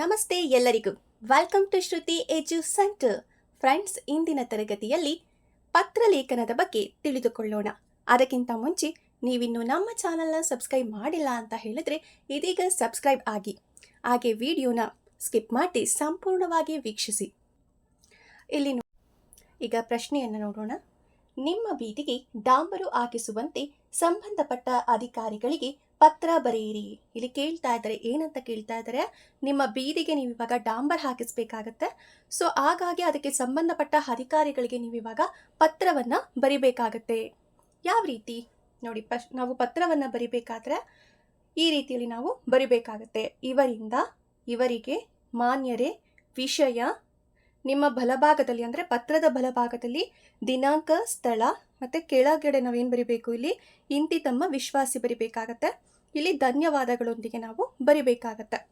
ನಮಸ್ತೆ ಎಲ್ಲರಿಗೂ. Welcome to Shruti edu centre friends ಇಂದಿನ ತರಗತಿಯಲ್ಲಿ ಪತ್ರಲೇಖನದ ಬಗ್ಗೆ ತಿಳಿದುಕೊಳ್ಳೋಣ. ಅದಕ್ಕಿಂತ ಮುಂಚೆ ನೀವಿನ್ನು ನಮ್ಮ ಚಾನಲ್ನ ಸಬ್ಸ್ಕ್ರೈಬ್ ಮಾಡಿಲ್ಲ ಅಂತ ಹೇಳಿದ್ರೆ ಇದೀಗ ಸಬ್ಸ್ಕ್ರೈಬ್ ಆಗಿ. ಹಾಗೆ ವಿಡಿಯೋನ ಸ್ಕಿಪ್ ಮಾಡಿ ಸಂಪೂರ್ಣವಾಗಿ ವೀಕ್ಷಿಸಿ. ಇಲ್ಲಿ ಈಗ ಪ್ರಶ್ನೆಯನ್ನು ನೋಡೋಣ. ನಿಮ್ಮ ಬೀದಿಗೆ ಡಾಂಬರು ಹಾಕಿಸುವಂತೆ ಸಂಬಂಧಪಟ್ಟ ಅಧಿಕಾರಿಗಳಿಗೆ ಪತ್ರ ಬರೆಯಿರಿ ಇಲ್ಲಿ ಕೇಳ್ತಾ ಇದ್ದಾರೆ, ಏನಂತ ಕೇಳ್ತಾ ಇದ್ದಾರೆ, ನಿಮ್ಮ ಬೀದಿಗೆ ನೀವು ಇವಾಗ ಡಾಂಬರ್ ಹಾಕಿಸ್ಬೇಕಾಗತ್ತೆ. ಸೊ, ಹಾಗಾಗಿ ಅದಕ್ಕೆ ಸಂಬಂಧಪಟ್ಟ ಅಧಿಕಾರಿಗಳಿಗೆ ನೀವು ಇವಾಗ ಪತ್ರವನ್ನ ಬರಿಬೇಕಾಗತ್ತೆ. ಯಾವ ರೀತಿ? ನೋಡಿ, ಪಶ್, ನಾವು ಪತ್ರವನ್ನ ಬರಿಬೇಕಾದ್ರೆ ಈ ರೀತಿಯಲ್ಲಿ ನಾವು ಬರಿಬೇಕಾಗತ್ತೆ. ಇವರಿಂದ ಇವರಿಗೆ ಮಾನ್ಯರೇ, ವಿಷಯ ನಿಮ್ಮ ಬಲಭಾಗದಲ್ಲಿ ಅಂದರೆ ಪತ್ರದ ಬಲಭಾಗದಲ್ಲಿ ದಿನಾಂಕ, ಸ್ಥಳ ಮತ್ತು ಕೆಳಗಡೆ ನಾವೇನು ಬರಿಬೇಕು ಇಲ್ಲಿ? ಇಂತಿ ತಮ್ಮ ವಿಶ್ವಾಸಿ ಬರಿಬೇಕಾಗತ್ತೆ. ಇಲ್ಲಿ ಧನ್ಯವಾದಗಳೊಂದಿಗೆ ನಾವು ಬರಿಬೇಕಾಗತ್ತೆ.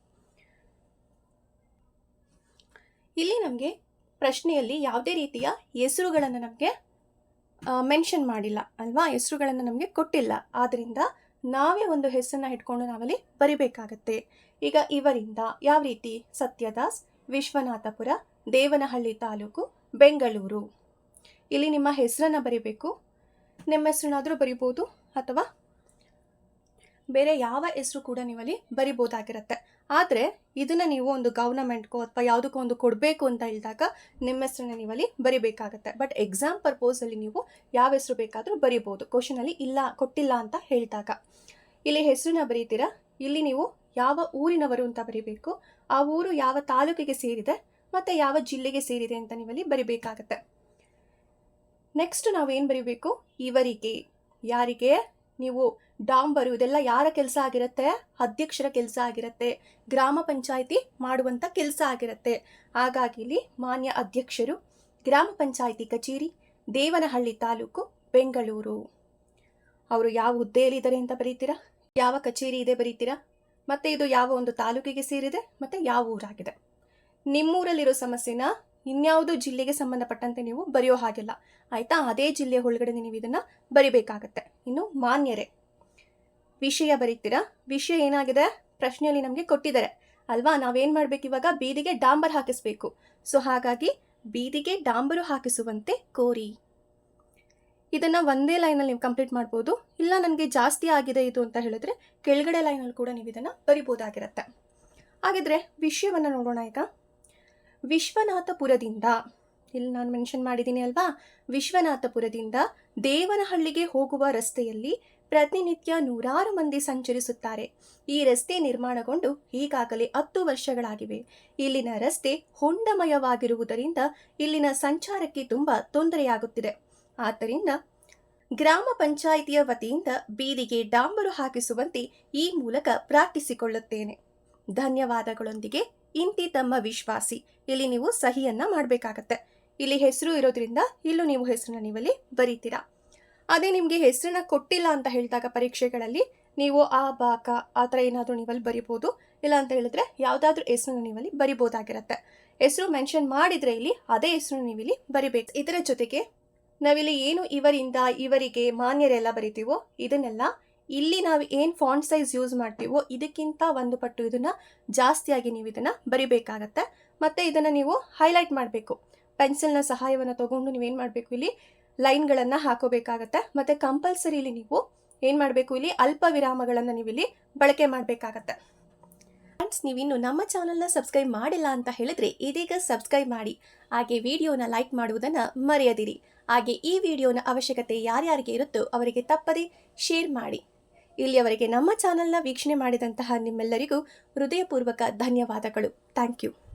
ಇಲ್ಲಿ ನಮಗೆ ಪ್ರಶ್ನೆಯಲ್ಲಿ ಯಾವುದೇ ರೀತಿಯ ಹೆಸರುಗಳನ್ನು ನಮಗೆ ಮೆನ್ಷನ್ ಮಾಡಿಲ್ಲ ಅಲ್ವಾ? ಹೆಸರುಗಳನ್ನು ನಮಗೆ ಕೊಟ್ಟಿಲ್ಲ. ಆದ್ದರಿಂದ ನಾವೇ ಒಂದು ಹೆಸರನ್ನ ಇಟ್ಕೊಂಡು ನಾವಲ್ಲಿ ಬರಿಬೇಕಾಗತ್ತೆ. ಈಗ ಇವರಿಂದ ಯಾವ ರೀತಿ ಸತ್ಯದಾಸ್ ವಿಶ್ವನಾಥಪುರ, ದೇವನಹಳ್ಳಿ ತಾಲೂಕು, ಬೆಂಗಳೂರು? ಇಲ್ಲಿ ನಿಮ್ಮ ಹೆಸರನ್ನು ಬರಿಬೇಕು, ನಿಮ್ಮ ಹೆಸರನ್ನಾದರೂ ಬರಿಬೋದು ಅಥವಾ ಬೇರೆ ಯಾವ ಹೆಸರು ಕೂಡ ನೀವಲ್ಲಿ ಬರಿಬೋದಾಗಿರುತ್ತೆ. ಆದರೆ ಇದನ್ನು ನೀವು ಒಂದು ಗೌರ್ನಮೆಂಟ್ಗೋ ಅಥವಾ ಯಾವುದಕ್ಕೋ ಒಂದು ಕೊಡಬೇಕು ಅಂತ ಹೇಳಿದಾಗ ನಿಮ್ಮ ಹೆಸರನ್ನ ನೀವಲ್ಲಿ ಬರಿಬೇಕಾಗತ್ತೆ. ಬಟ್ ಎಕ್ಸಾಮ್ ಪರ್ಪೋಸಲ್ಲಿ ನೀವು ಯಾವ ಹೆಸರು ಬೇಕಾದರೂ ಬರಿಬೋದು. ಕ್ವಶನಲ್ಲಿ ಇಲ್ಲ, ಕೊಟ್ಟಿಲ್ಲ ಅಂತ ಹೇಳಿದಾಗ. ಇಲ್ಲಿ ಹೆಸರನ್ನ ಬರೀತೀರಾ? ಇಲ್ಲಿ ನೀವು ಯಾವ ಊರಿನವರು ಅಂತ ಬರಿಬೇಕು, ಆ ಊರು ಯಾವ ತಾಲೂಕಿಗೆ ಸೇರಿದೆ, ಮತ್ತು ಯಾವ ಜಿಲ್ಲೆಗೆ ಸೇರಿದೆ ಅಂತ ನೀವಲ್ಲಿ ಬರಿಬೇಕಾಗತ್ತೆ. ನೆಕ್ಸ್ಟ್ ನಾವೇನು ಬರಿಬೇಕು? ಇವರಿಗೆ ಯಾರಿಗೆ? ನೀವು ಡಾಂಬರು, ಇದೆಲ್ಲ ಯಾರ ಕೆಲಸ ಆಗಿರುತ್ತೆ? ಅಧ್ಯಕ್ಷರ ಕೆಲಸ ಆಗಿರುತ್ತೆ. ಗ್ರಾಮ ಪಂಚಾಯಿತಿ ಮಾಡುವಂಥ ಕೆಲಸ ಆಗಿರುತ್ತೆ. ಹಾಗಾಗಿ ಇಲ್ಲಿ ಮಾನ್ಯ ಅಧ್ಯಕ್ಷರು, ಗ್ರಾಮ ಪಂಚಾಯಿತಿ ಕಚೇರಿ, ದೇವನಹಳ್ಳಿ ತಾಲೂಕು, ಬೆಂಗಳೂರು. ಅವರು ಯಾವ ಹುದ್ದೆಯಲ್ಲಿದ್ದಾರೆ ಅಂತ ಬರೀತೀರಾ? ಯಾವ ಕಚೇರಿ ಇದೆ ಬರೀತೀರಾ? ಮತ್ತು ಇದು ಯಾವ ಒಂದು ತಾಲೂಕಿಗೆ ಸೇರಿದೆ? ಮತ್ತು ಯಾವ ಊರಾಗಿದೆ? ನಿಮ್ಮೂರಲ್ಲಿರೋ ಸಮಸ್ಯೆನ ಇನ್ಯಾವುದೋ ಜಿಲ್ಲೆಗೆ ಸಂಬಂಧಪಟ್ಟಂತೆ ನೀವು ಬರೆಯೋ ಹಾಗಿಲ್ಲ. ಆಯಿತಾ? ಅದೇ ಜಿಲ್ಲೆ ಒಳಗಡೆ ನೀವು ಇದನ್ನು ಬರಿಬೇಕಾಗತ್ತೆ. ಇನ್ನು ಮಾನ್ಯರೇ, ವಿಷಯ ಬರೀತೀರಾ? ವಿಷಯ ಏನಾಗಿದೆ? ಪ್ರಶ್ನೆಯಲ್ಲಿ ನಮಗೆ ಕೊಟ್ಟಿದ್ದಾರೆ. ಅಲ್ವಾ? ನಾವೇನು ಮಾಡಬೇಕು ಇವಾಗ? ಬೀದಿಗೆ ಡಾಂಬರ್ ಹಾಕಿಸ್ಬೇಕು. ಸೊ ಹಾಗಾಗಿ ಬೀದಿಗೆ ಡಾಂಬರು ಹಾಕಿಸುವಂತೆ ಕೋರಿ. ಇದನ್ನು ಒಂದೇ ಲೈನಲ್ಲಿ ನೀವು ಕಂಪ್ಲೀಟ್ ಮಾಡ್ಬೋದು. ಇಲ್ಲ ನನಗೆ ಜಾಸ್ತಿ ಆಗಿದೆ ಇದು ಅಂತ ಹೇಳಿದ್ರೆ ಕೆಳಗಡೆ ಲೈನಲ್ಲಿ ಕೂಡ ನೀವು ಇದನ್ನು ಬರಿಬೋದಾಗಿರುತ್ತೆ. ಹಾಗಿದ್ರೆ ವಿಷಯವನ್ನು ನೋಡೋಣ ಈಗ. ವಿಶ್ವನಾಥಪುರದಿಂದ. ಇಲ್ಲಿ ನಾನು ಮೆನ್ಷನ್ ಮಾಡಿದ್ದೀನಿ ಅಲ್ವಾ? ವಿಶ್ವನಾಥಪುರದಿಂದ ದೇವನಹಳ್ಳಿಗೆ ಹೋಗುವ ರಸ್ತೆಯಲ್ಲಿ ಪ್ರತಿನಿತ್ಯ ನೂರಾರು ಮಂದಿ ಸಂಚರಿಸುತ್ತಾರೆ. ಈ ರಸ್ತೆ ನಿರ್ಮಾಣಗೊಂಡು ಈಗಾಗಲೇ ಹತ್ತು ವರ್ಷಗಳಾಗಿವೆ. ಇಲ್ಲಿನ ರಸ್ತೆ ಹೊಂಡಮಯವಾಗಿರುವುದರಿಂದ ಇಲ್ಲಿನ ಸಂಚಾರಕ್ಕೆ ತುಂಬ ತೊಂದರೆಯಾಗುತ್ತಿದೆ. ಆದ್ದರಿಂದ ಗ್ರಾಮ ಪಂಚಾಯಿತಿಯ ವತಿಯಿಂದ ಬೀದಿಗೆ ಡಾಂಬರು ಹಾಕಿಸುವಂತೆ ಈ ಮೂಲಕ ಪ್ರಾರ್ಥಿಸಿಕೊಳ್ಳುತ್ತೇನೆ. ಧನ್ಯವಾದಗಳೊಂದಿಗೆ ಇಂತಿ ತಮ್ಮ ವಿಶ್ವಾಸಿ. ಇಲ್ಲಿ ನೀವು ಸಹಿಯನ್ನ ಮಾಡಬೇಕಾಗತ್ತೆ. ಇಲ್ಲಿ ಹೆಸರು ಇರೋದ್ರಿಂದ ಇಲ್ಲೂ ನೀವು ಹೆಸರನ್ನ ನೀವಲ್ಲಿ ಬರೀತೀರಾ. ಅದೇ ನಿಮಗೆ ಹೆಸರನ್ನ ಕೊಟ್ಟಿಲ್ಲ ಅಂತ ಹೇಳಿದಾಗ ಪರೀಕ್ಷೆಗಳಲ್ಲಿ ನೀವು ಆ ಬಾಕ ಆ ಥರ ಏನಾದರೂ ನೀವಲ್ಲಿ ಬರಿಬೋದು. ಇಲ್ಲ ಅಂತ ಹೇಳಿದ್ರೆ ಯಾವುದಾದ್ರೂ ಹೆಸರನ್ನ ನೀವಲ್ಲಿ ಬರಿಬೋದಾಗಿರತ್ತೆ. ಹೆಸರು ಮೆನ್ಷನ್ ಮಾಡಿದರೆ ಇಲ್ಲಿ ಅದೇ ಹೆಸರು ನೀವಿಲ್ಲಿ ಬರಿಬೇಕು. ಇದರ ಜೊತೆಗೆ ನಾವಿಲ್ಲಿ ಏನು ಇವರಿಂದ ಇವರಿಗೆ ಮಾನ್ಯರೆಲ್ಲ ಬರಿತೀವೋ ಇದನ್ನೆಲ್ಲ ಇಲ್ಲಿ ನಾವು ಏನು ಫಾಂಟ್ ಸೈಜ್ ಯೂಸ್ ಮಾಡ್ತೀವೋ ಇದಕ್ಕಿಂತ ಒಂದು ಪಟ್ಟು ಇದನ್ನು ಜಾಸ್ತಿಯಾಗಿ ನೀವು ಇದನ್ನು ಬರಿಬೇಕಾಗತ್ತೆ. ಮತ್ತು ಇದನ್ನು ನೀವು ಹೈಲೈಟ್ ಮಾಡಬೇಕು. ಪೆನ್ಸಿಲ್ನ ಸಹಾಯವನ್ನು ತಗೊಂಡು ನೀವೇನು ಮಾಡಬೇಕು ಇಲ್ಲಿ? ಲೈನ್ಗಳನ್ನು ಹಾಕೋಬೇಕಾಗತ್ತೆ. ಮತ್ತು ಕಂಪಲ್ಸರಿ ಇಲ್ಲಿ ನೀವು ಏನು ಮಾಡಬೇಕು ಇಲ್ಲಿ? ಅಲ್ಪ ವಿರಾಮಗಳನ್ನು ನೀವು ಇಲ್ಲಿ ಬಳಕೆ ಮಾಡಬೇಕಾಗತ್ತೆ. ಫ್ರೆಂಡ್ಸ್ ನೀವಿನ್ನು ನಮ್ಮ ಚಾನಲ್ನ ಸಬ್ಸ್ಕ್ರೈಬ್ ಮಾಡಿಲ್ಲ ಅಂತ ಹೇಳಿದ್ರೆ ಇದೀಗ ಸಬ್ಸ್ಕ್ರೈಬ್ ಮಾಡಿ. ಹಾಗೆ ವಿಡಿಯೋನ ಲೈಕ್ ಮಾಡುವುದನ್ನು ಮರೆಯದಿರಿ. ಹಾಗೆ ಈ ವಿಡಿಯೋನ ಅವಶ್ಯಕತೆ ಯಾರ್ಯಾರಿಗೆ ಇರುತ್ತೋ ಅವರಿಗೆ ತಪ್ಪದೇ ಶೇರ್ ಮಾಡಿ. ಇಲ್ಲಿಯವರೆಗೆ ನಮ್ಮ ಚಾನಲ್ನ ವೀಕ್ಷಣೆ ಮಾಡಿದಂತಹ ನಿಮ್ಮೆಲ್ಲರಿಗೂ ಹೃದಯಪೂರ್ವಕ ಧನ್ಯವಾದಗಳು. Thank you.